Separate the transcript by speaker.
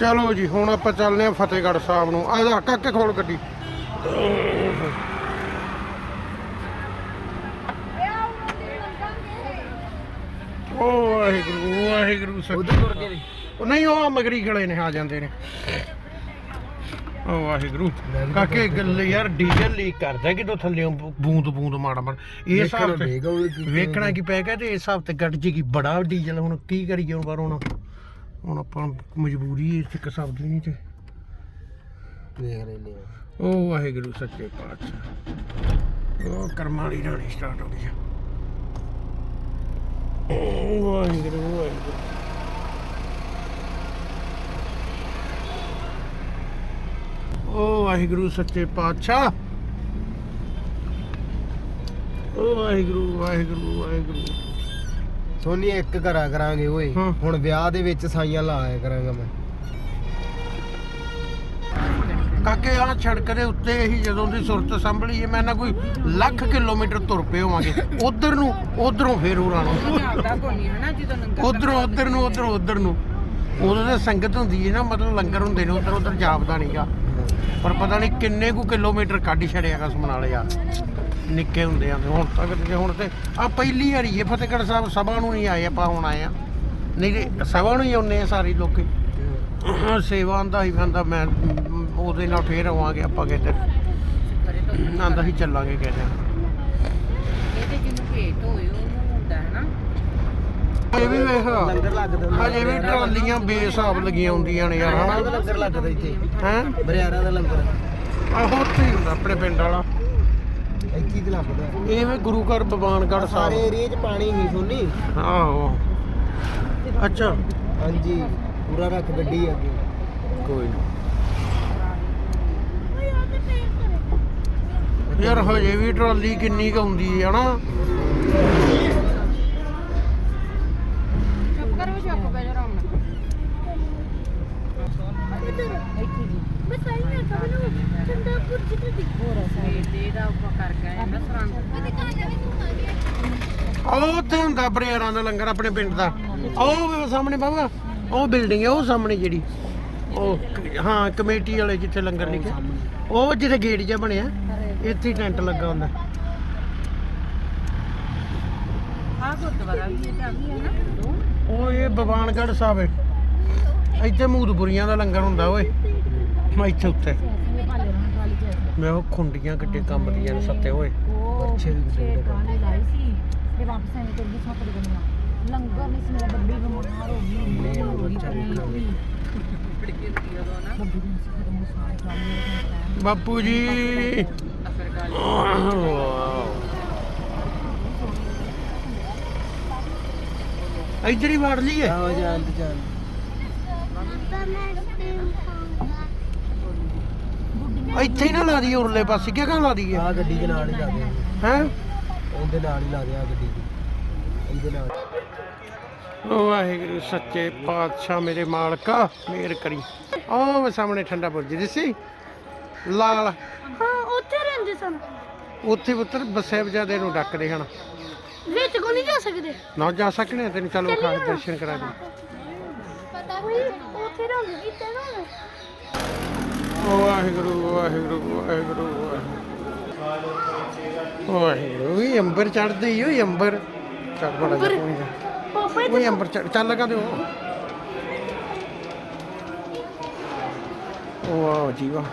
Speaker 1: ਚਲੋ ਜੀ ਹੁਣ ਆਪਾਂ ਚੱਲਦੇ ਆ ਫਤਿਹਗੜ੍ਹ ਸਾਹਿਬ ਨੂੰ। ਆ ਜਾ ਕਾਕੇ ਖੋਲ ਗੱਡੀ। ਵਾਹਿਗੁਰੂ ਵਾਹਿਗੁਰੂ ਉਹ ਨਹੀਂ ਉਹ ਮਗਰੀ ਖੜੇ ਨੇ ਆ ਜਾਂਦੇ ਨੇ। ਓ ਵਾਹਿਗੁਰੂ ਕਾਕੇ ਗੱਲ ਯਾਰ ਡੀਜ਼ਲ ਲੀਕ ਕਰਦਾ ਕਿਦੋਂ ਥੱਲੇੋਂ ਬੂੰਦ ਬੂੰਦ ਮਾੜਾ ਮਾੜਾ। ਇਹ ਹਿਸਾਬ ਤੇ ਵੇਖਣਾ ਕੀ ਪੈ ਗਿਆ ਤੇ ਇਸ ਹਿਸਾਬ ਤੇ ਗੱਡ ਜੀ ਕੀ ਬੜਾ ਡੀਜ਼ਲ ਹੁਣ ਕੀ ਕਰੀਏ ਹੁਣ ਪਰ ਹੁਣ? ਹੁਣ ਆਪਾਂ ਨੂੰ ਮਜਬੂਰੀ ਹੈ ਇੱਥੇ ਕਸਬ ਦੀ ਨਹੀਂ ਤੇ।
Speaker 2: ਦੇਖ ਲੈਨੇ ਆ
Speaker 1: ਓ ਵਾਹਿਗੁਰੂ ਸੱਚੇ ਪਾਤਸ਼ਾਹ। ਉਹ ਕਰਮਾਂ ਵਾਲੀ ਰਾਣੀ ਸਟਾਰਟ ਹੋ ਗਈ ਆ। ਵਾਹਿਗੁਰੂ ਵਾਹਿਗੁਰੂ। ਓ ਵਾਹਿਗੁਰੂ ਸੱਚੇ ਪਾਤਸ਼ਾਹ। ਓ ਵਾਹਿਗੁਰੂ ਵਾਹਿਗੁਰੂ ਵਾਹਿਗੁਰੂ।
Speaker 2: ਸੋਨੀ ਇੱਕ ਕਰਾ ਕਰਾਂਗੇ ਓਏ।
Speaker 1: ਹਾਂ।
Speaker 2: ਹੁਣ ਵਿਆਹ ਦੇ ਵਿੱਚ ਸਾਈਆਂ ਲਾਇਆ ਕਰਾਂਗਾ ਮੈਂ।
Speaker 1: ਕਾਕੇ ਆ ਸੜਕ ਦੇ ਉੱਤੇ ਹੀ ਜਦੋਂ ਦੀ ਸੁਰਤ ਸੰਭਲੀ ਹੈ ਮੈਂ ਨਾ ਕੋਈ ਲੱਖ ਕਿਲੋਮੀਟਰ ਤੁਰ ਪਏ ਹੋਵਾਂਗੇ। ਉਧਰ ਨੂੰ ਉਧਰੋਂ ਫੇਰ ਉਰਾਂ ਨੂੰ।
Speaker 3: ਜਾਂਦਾ ਕੋਈ ਹਨਾ ਜਦੋਂ ਲੰਗਰ
Speaker 1: ਉਧਰੋਂ ਉਧਰ ਨੂੰ ਉਧਰੋਂ ਉਧਰ ਨੂੰ। ਉਦੋਂ ਤਾਂ ਸੰਗਤ ਹੁੰਦੀ ਹੈ ਨਾ ਮਤਲਬ ਲੰਗਰ ਹੁੰਦੇ ਨੇ ਉਧਰ ਉਧਰ ਜਾਪਦਾ ਨਹੀਂਗਾ ਪਰ ਪਤਾ ਨਹੀਂ ਕਿੰਨੇ ਕੁ ਕਿਲੋਮੀਟਰ ਕੱਢ ਛੜਿਆ ਕਸਮ ਨਾਲ ਯਾਰ। ਨਿੱਕੇ ਹੁੰਦੇ ਆ ਤੇ ਹੁਣ ਤੱਕ ਤੇ ਹੁਣ ਤੇ ਆ ਪਹਿਲੀ ਵਾਰੀ ਹੈ ਫਤਿਹਗੜ੍ਹ ਸਾਹਿਬ ਸਭਾ ਨੂੰ ਨਹੀਂ ਆਏ ਆਪਾਂ ਹੁਣ ਆਏ ਆ। ਨਹੀਂ ਤੇ ਸਭਾ ਨੂੰ ਹੀ ਆਉਂਦੇ ਆ ਸਾਰੇ ਲੋਕੀ। ਸੇਵਾ ਆਂਦਾ ਹੀ ਕਹਿੰਦਾ ਮੈਂ ਉਹਦੇ ਨਾਲ ਫੇਰ ਆਵਾਂਗੇ ਆਪਾਂ ਕਿਤੇ।
Speaker 3: ਕਰੇ
Speaker 1: ਆਂਦਾ ਹੀ ਚੱਲਾਂਗੇ ਕਹਿੰਦੇ
Speaker 3: ਇਹਦੇ ਜਿਹਨੂੰ ਭੇਟ ਹੋਏ
Speaker 1: ਹਜੇ ਵੀ ਵੇਖ।
Speaker 2: ਲੰਗਰ ਲੱਗਦਾ
Speaker 1: ਹਜੇ ਵੀ ਟਰਾਲੀਆਂ ਬੇਹਿਸਾਬ ਲੱਗੀਆਂ ਹੁੰਦੀਆਂ ਨੇ ਯਾਰ ਹਨਾ?
Speaker 2: ਲੰਗਰ ਲੱਗਦਾ ਇੱਥੇ।
Speaker 1: ਹੈ?
Speaker 2: ਬਰਿਆਰਾ ਦਾ ਲੰਗਰ।
Speaker 1: ਆਹੋ ਉੱਥੇ ਹੀ ਹੁੰਦਾ ਆਪਣੇ ਪਿੰਡ ਵਾਲਾ।
Speaker 2: ਇੱਥੇ ਹੀ ਲੱਗਦਾ
Speaker 1: ਇਹ ਵੀ ਗੁਰੂ ਘਰ ਬਵਾਨਗੜ੍ਹ
Speaker 2: ਸਾਰੇ
Speaker 1: ਸਾਹਿਬ
Speaker 2: ਏਰੀਏ 'ਚ ਪਾਣੀ ਹੀ ਸੋਨੀ।
Speaker 1: ਆਹੋ। ਅੱਛਾ।
Speaker 2: ਹਾਂਜੀ ਪੂਰਾ ਰੱਖ ਗੱਡੀ ਅੱਗੇ।
Speaker 1: ਕੋਈ ਨਹੀਂ ਯਾਰ ਹਜੇ ਵੀ ਟਰਾਲੀ ਕਿੰਨੀ ਕੁ ਆਉਂਦੀ ਹੈ ਨਾ
Speaker 3: ਚੁੱਪ ਕਰ ਵੀ ਚੁੱਪ ਬੈ ਜਾ ਆਰਾਮ ਨਾਲ ਇੱਥੇ ਜੀ ਹੋਰ ਸਵੇਰ ਦਾ ਉੱਪਰ ਕਰ ਗਏ ਨਾ ਸਰੰਦ
Speaker 1: ਉਹ ਉੱਥੇ ਹੁੰਦਾ ਬਰਿਆਰਾਂ ਦਾ ਲੰਗਰ ਆਪਣੇ ਪਿੰਡ ਦਾ। ਉਹ ਸਾਹਮਣੇ ਬਾਬਾ ਉਹ ਬਿਲਡਿੰਗ ਹੈ ਉਹ ਸਾਹਮਣੇ ਜਿਹੜੀ। ਉਹ ਹਾਂ ਕਮੇਟੀ ਵਾਲੇ ਜਿੱਥੇ ਲੰਗਰ ਲਿਖਿਆ ਉਹ ਜਿੱਥੇ ਗੇਟ ਜਿਹਾ ਬਣਿਆ ਇੱਥੇ ਟੈਂਟ ਲੱਗਾ ਹੁੰਦਾ।
Speaker 3: ਆਹ ਗੁਰਦੁਆਰਾ ਵੀ ਇਹ ਤਾਂ ਵੀ ਹੈ ਨਾ। ਦੋ
Speaker 1: ਉਹ ਇਹ ਬਵਾਨਗੜ੍ਹ ਸਾਹਿਬ ਹੈ। ਇੱਥੇ ਮੂਦਪੁਰੀਆਂ ਦਾ ਲੰਗਰ ਹੁੰਦਾ ਓਏ। ਮੈਂ ਇੱਥੇ ਉੱਤੇ। ਮੈਂ ਉਹ ਖੁੰਡੀਆਂ ਕਿੱਡੇ ਕੰਮ ਦੀਆਂ ਨੇ ਸੱਤੇ ਓਏ।
Speaker 2: ਪਰਛੇ ਵੀ
Speaker 4: ਟਰਾਲੀ ਲਾਈ ਸੀ। ਤੇ ਵਾਪਸ ਆਏ ਤੇ ਜਿਸ ਮਤ ਗਈਆਂ ਲੰਗਰ ਨਹੀਂ ਸੀ ਮੇਰਾ ਬੱਬੀ ਬਿਮਾਰ ਹੋ ਗਈ
Speaker 2: ਉਹ
Speaker 4: ਹੋ ਗਈ
Speaker 2: ਬੱਚਾ
Speaker 4: ਪਤਾ ਨਹੀਂ
Speaker 2: ਵੀ
Speaker 4: ਕੀ।
Speaker 3: ਬੜੀ ਗਿਣਤੀ ਉਦੋਂ ਨਾ
Speaker 4: ਬੱਬੀ ਦੀ ਸੀ ਫਿਰ ਮੁਸਾਨ ਟਰਾਲੀ ਦਾ ਟਾਈਮ
Speaker 1: ਬਾਪੂ ਜੀ
Speaker 3: ਅਸਰ ਗੱਲ
Speaker 1: ਇੱਧਰ ਹੀ ਵਾੜ ਲਈਏ।
Speaker 2: ਆਓ ਜਾਨ ਤੇ ਜਾਨ
Speaker 1: ਇੱਥੇ ਹੀ ਨਾ ਲਾ ਦਈਏ ਉਰਲੇ ਪਾਸੇ ਕਿਹ ਕਾ ਲਾ ਦਈਏ?
Speaker 2: ਆ ਗੱਡੀ ਦੇ ਨਾਲ ਹੀ ਲਾ ਦੇ।
Speaker 1: ਹੈ?
Speaker 2: ਉਹਦੇ ਨਾਲ ਹੀ ਲਾ ਦੇ ਆ ਗੱਡੀ ਦੀ। ਇਹਦੇ ਨਾਲ।
Speaker 1: ਵਾਹਿਗੁਰੂ ਸੱਚੇ ਪਾਤਸ਼ਾਹ ਮੇਰੇ ਮਾਲਕਾ ਮਿਹਰ ਕਰੀ। ਉਹ ਵੇ ਸਾਹਮਣੇ ਠੰਡਾ ਬੁਰਜ ਦਿਸੀ ਲਾਲ।
Speaker 4: ਹਾਂ ਉੱਥੇ ਰਹਿੰਦੇ ਸਨ।
Speaker 1: ਉੱਥੇ ਪੁੱਤਰ ਬਸੇਬਜਾਦੇ ਨੂੰ ਡੱਕਦੇ ਹਨ।
Speaker 4: ਵਿੱਚ ਕੋ ਨਹੀਂ ਜਾ ਸਕਦੇ?
Speaker 1: ਨਾ ਜਾ ਸਕਣੇ ਤੈਨੂੰ ਚਲੋ ਖਾ ਦਰਸ਼ਨ ਕਰਾ ਦੇ।
Speaker 4: ਪਤਾ ਕੋਈ ਉੱਥੇ ਰੰਗ ਕੀਤੇ ਨਾ
Speaker 1: ਵਾਹਿਗੁਰੂ ਵਾਹਿਗੁਰੂ ਵਾਹਿਗੁਰੂ ਵਾਹਿਗੁਰੂ। ਵਾਹਿਗੁਰੂ ਇਹ ਅੰਬਰ ਚੜਦੇ ਹੀ ਉਹ ਅੰਬਰ ਚੜ ਬੜਾ ਜਾ ਕੋਈ ਜਾ
Speaker 4: ਪਾਪਾ
Speaker 1: ਉਹ ਅੰਬਰ ਚੜ ਚੱਲ ਲਗਾ ਦਿਓ। ਵਾਹ ਜੀ ਵਾਹ